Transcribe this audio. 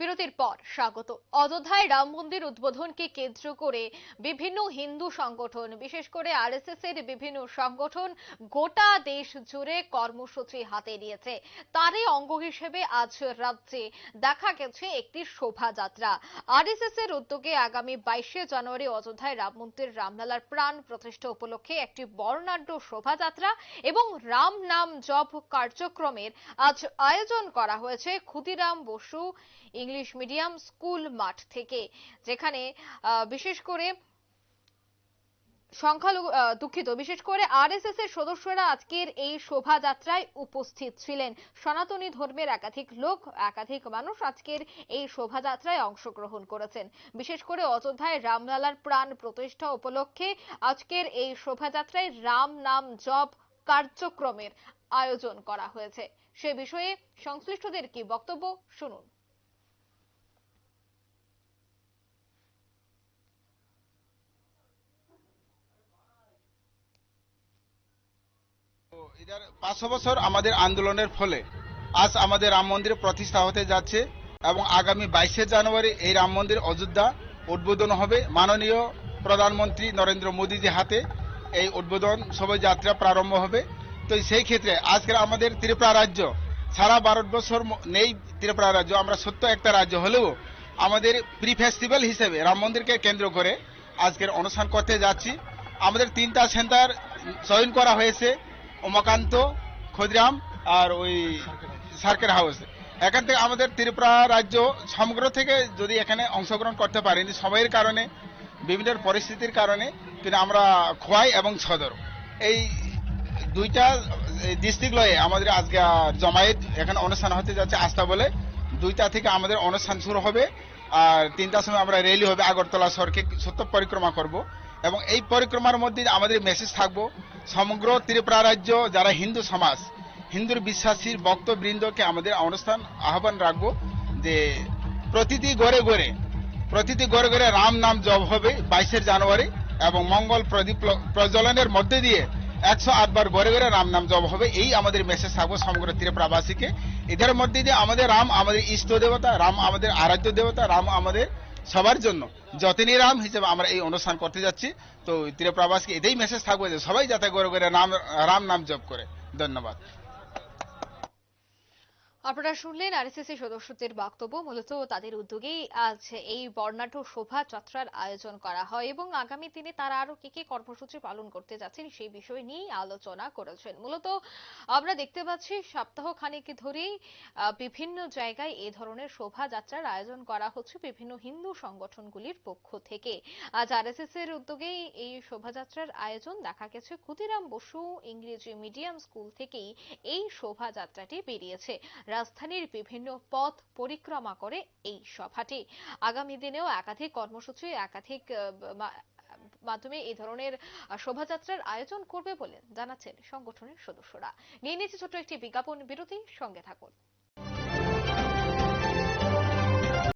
বিরতির পর স্বাগত। অযোধ্যায় রাম মন্দির উদ্বোধনকে কেন্দ্র করে বিভিন্ন হিন্দু সংগঠন, বিশেষ করে আরএসএস এর বিভিন্ন সংগঠন গোটা দেশ জুড়ে কর্মসূচি হাতে নিয়েছে। তারই অঙ্গ হিসেবে আজ রাজ্যে দেখা গেছে একটি শোভাযাত্রা। আরএসএস এর উদ্যোগে আগামী বাইশে জানুয়ারি অযোধ্যায় রাম মন্দির রামলালার প্রাণ প্রতিষ্ঠা উপলক্ষে একটি বর্ণাঢ্য শোভাযাত্রা এবং রাম নাম জপ কার্যক্রমের আজ আয়োজন করা হয়েছে। Khudiram Basu English medium school মাঠ থেকে, যেখানে বিশেষ করে সংখ্যালঘু দুঃখিত, বিশেষ করে আরএসএস এর সদস্যরা আজকের এই শোভাযাত্রায় উপস্থিত ছিলেন। সনাতনী ধর্মের একাধিক লোক, একাধিক মানুষ আজকের এই শোভাযাত্রায় অংশগ্রহণ করেছেন। বিশেষ করে অযোধ্যায় রামলালার প্রাণ প্রতিষ্ঠা উপলক্ষে আজকের এই শোভাযাত্রায় রাম নাম জপ কার্যক্রমের আয়োজন করা হয়েছে। সে বিষয়ে সংশ্লিষ্টদের কি বক্তব্য? শুনুন। এটার পাঁচশো বছর আমাদের আন্দোলনের ফলে আজ আমাদের রাম মন্দির প্রতিষ্ঠা হতে যাচ্ছে এবং আগামী বাইশে জানুয়ারি এই রাম মন্দির অযোধ্যা উদ্বোধন হবে। মাননীয় প্রধানমন্ত্রী নরেন্দ্র মোদীজি হাতে এই উদ্বোধন শোভাযাত্রা প্রারম্ভ হবে। তো সেই ক্ষেত্রে আজকের আমাদের ত্রিপুরা রাজ্য, সারা ভারতবর্ষর নেই ত্রিপুরা রাজ্য, আমরা সত্য একটা রাজ্য হলেও আমাদের প্রি ফেস্টিভ্যাল হিসেবে রাম মন্দিরকে কেন্দ্র করে আজকের অনুষ্ঠান করতে যাচ্ছি। আমাদের তিনটা সেন্টার চয়ন করা হয়েছে। উমাকান্ত, ক্ষুদিরাম আর ওই সার্কেল হাউস। এখান থেকে আমাদের ত্রিপুরা রাজ্য সমগ্র থেকে যদি এখানে অংশগ্রহণ করতে পারেনি সময়ের কারণে, বিভিন্ন পরিস্থিতির কারণে, কিন্তু আমরা খোয়াই এবং সদর। এই দুইটা ডিস্ট্রিক্ট লয়ে আমাদের আজকে জমায়েত, এখানে অনুষ্ঠান হতে যাচ্ছে আস্থা বলে। দুইটা থেকে আমাদের অনুষ্ঠান শুরু হবে, আর তিনটার সময় আমরা র্যালি হবে আগরতলা সরকে সত্য পরিক্রমা করব। এবং এই পরিক্রমার মধ্যে আমাদের মেসেজ থাকব, সমগ্র ত্রিপুরা রাজ্য, যারা হিন্দু সমাজ, হিন্দুর বিশ্বাসীর বক্তবৃন্দকে আমাদের অনুষ্ঠান আহ্বান রাখব যে প্রতিটি ঘরে ঘরে, প্রতিটি ঘরে ঘরে রাম নাম জপ হবে বাইশে জানুয়ারি এবং মঙ্গল প্রদীপ প্রজ্বলনের মধ্যে দিয়ে একশো আটবার ঘরে ঘরে রাম নাম জপ হবে, এই আমাদের মেসেজ থাকব সমগ্র ত্রিপুরাবাসীকে। এদের মধ্যে দিয়ে আমাদের রাম আমাদের ইষ্ট দেবতা, রাম আমাদের আরাধ্য দেবতা, রাম আমাদের সবার জন্য। যতিনী রাম হিসেবে আমরা এই অনুষ্ঠান করতে যাচ্ছি, তো ত্রিপুরাবাসীকে এটাই মেসেজ থাকবে যে সবাই যাতে করে করে নাম রাম নাম জপ করে। ধন্যবাদ। আপনারা শুনলেন আরএসএস এর সদস্যদের বক্তব্য। মূলত তাদের উদ্যোগেই আজ এই বর্ণাঢ্য শোভাযাত্রার আয়োজন করা হয় এবং আগামী দিনে তারা আরও কি কি কর্মসূচি পালন করতে যাচ্ছেন সেই বিষয় নিয়েই আলোচনা করেছেন। মূলত আমরা দেখতে পাচ্ছি সপ্তাহ খানেক ধরেই বিভিন্ন জায়গায় এ ধরনের শোভাযাত্রার আয়োজন করা হচ্ছে বিভিন্ন হিন্দু সংগঠনগুলির পক্ষ থেকে। আজ আরএসএস এর উদ্যোগেই এই শোভাযাত্রার আয়োজন দেখা গেছে। ক্ষুদিরাম বসু ইংরেজি মিডিয়াম স্কুল থেকেই এই শোভাযাত্রাটি বেরিয়েছে। রাজধানীর বিভিন্ন পথ পরিক্রমা করে এই সভাটি। আগামী দিনেও একাধিক কর্মসূচি, একাধিক মাধ্যমে এই ধরনের শোভাযাত্রার আয়োজন করবে বলে জানাচ্ছেন সংগঠনের সদস্যরা। নিয়ে নিয়েছে ছোট্ট একটি বিজ্ঞাপন বিরতি, সঙ্গে থাকুন।